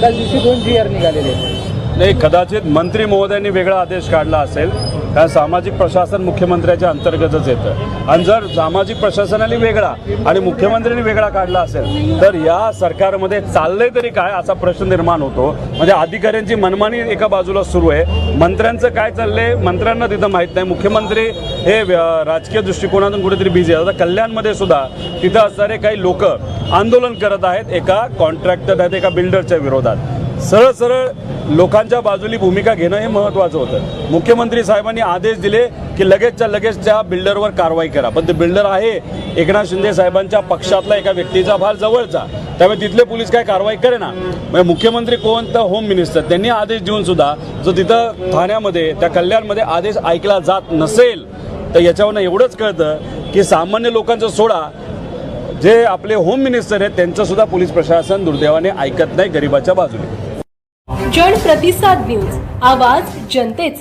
एकाच दिवशी दोन जी आर निघालेले. नाही कदाचित मंत्री महोदयांनी वेगळा आदेश काढला असेल कारण सामाजिक प्रशासन मुख्यमंत्र्याच्या अंतर्गतच येतं. आणि जर सामाजिक प्रशासनाने वेगळा आणि मुख्यमंत्र्यांनी वेगळा काढला असेल तर या सरकारमध्ये चाललंय तरी काय असा प्रश्न निर्माण होतो. म्हणजे अधिकाऱ्यांची मनमानी एका बाजूला सुरू आहे. मंत्र्यांचं काय चाललंय मंत्र्यांना तिथं माहीत नाही. मुख्यमंत्री हे राजकीय दृष्टिकोनातून कुठेतरी बिझी आहे आता कल्याणमध्ये सुद्धा तिथं असणारे काही लोक आंदोलन करत आहेत एका कॉन्ट्रॅक्टर आहेत एका बिल्डरच्या विरोधात. सरळ सरळ लोकांच्या बाजूली भूमिका घेणं हे महत्त्वाचं होतं. मुख्यमंत्री साहेबांनी आदेश दिले की लगेचच्या लगेच त्या बिल्डरवर कारवाई करा. पण ते बिल्डर आहे एकनाथ शिंदे साहेबांच्या पक्षातला एका व्यक्तीचा फार जवळचा. त्यामुळे तिथले पोलीस काय कारवाई करे ना म्हणजे मुख्यमंत्री कोण तर होम मिनिस्टर त्यांनी आदेश देऊन सुद्धा जो तिथं ठाण्यामध्ये त्या कल्याणमध्ये आदेश ऐकला जात नसेल तर याच्यावरनं एवढंच कळतं की सामान्य लोकांचं सोडा जे आपले होम मिनिस्टर आहेत त्यांचं सुद्धा पोलीस प्रशासन दुर्दैवाने ऐकत नाही गरिबाच्या बाजूने. जन प्रतिसाद न्यूज. आवाज जनतेचा.